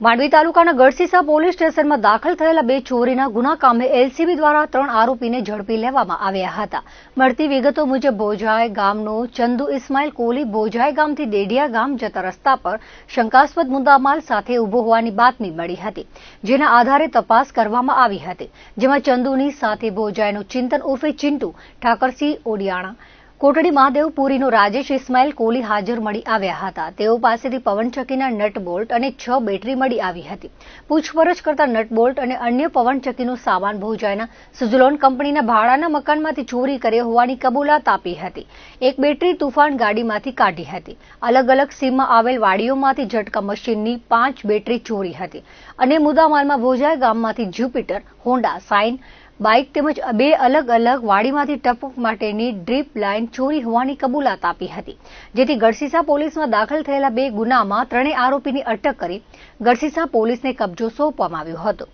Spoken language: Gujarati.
માંડવી તાલુકાના ગઢસીસા પોલીસ સ્ટેશનમાં દાખલ થયેલા બે ચોરીના ગુના કામે એલસીબી દ્વારા ત્રણ આરોપીને ઝડપી લેવામાં આવ્યા હતા. મળતી વિગતો મુજબ ભોજાય ગામનો ચંદુ ઇસ્માઇલ કોલી ભોજાય ગામથી દેડિયા ગામ જતા રસ્તા પર શંકાસ્પદ મુદ્દામાલ સાથે ઊભો હોવાની બાતમી મળી હતી, જેના આધારે તપાસ કરવામાં આવી હતી, જેમાં ચંદુની સાથે ભોજાયનું ચિંતન ઉર્ફે ચિંટુ, ઠાકરસિંહ, ઓડિયાણા કોટડી મહાદેવપુરીનો રાજેશ ઇસ્માઇલ કોલી હાજર મળી આવ્યા હતા. તેઓ પાસેથી પવનચક્કીના નટ બોલ્ટ અને છ બેટરી મળી આવી હતી. પૂછપરછ કરતા નટ બોલ્ટ અને અન્ય પવનચક્કીનો સામાન ભોજાયના સુઝલોન કંપનીના ભાડાના મકાનમાંથી ચોરી કર્યો હોવાની કબૂલાત આપી હતી. એક બેટરી તુફાન ગાડીમાંથી કાઢી હતી. અલગ અલગ સીમમાં આવેલ વાડીઓમાંથી ઝટકા મશીનની પાંચ બેટરી ચોરી હતી. અને મુદ્દામાલમાં ભોજાય ગામમાંથી જ્યુપિટર, હોન્ડા, સાઇન બાઇક તેમજ બે અલગ અલગ વાડીમાંથી ટપક માટેની ડ્રીપ લાઇન ચોરી હોવાની કબૂલાત આપી હતી, જેથી ગઢસીસા પોલીસમાં દાખલ થયેલા બે ગુનામાં ત્રણેય આરોપીની અટક કરી ગઢસીસા પોલીસને કબજો સોંપવામાં આવ્યો હતો.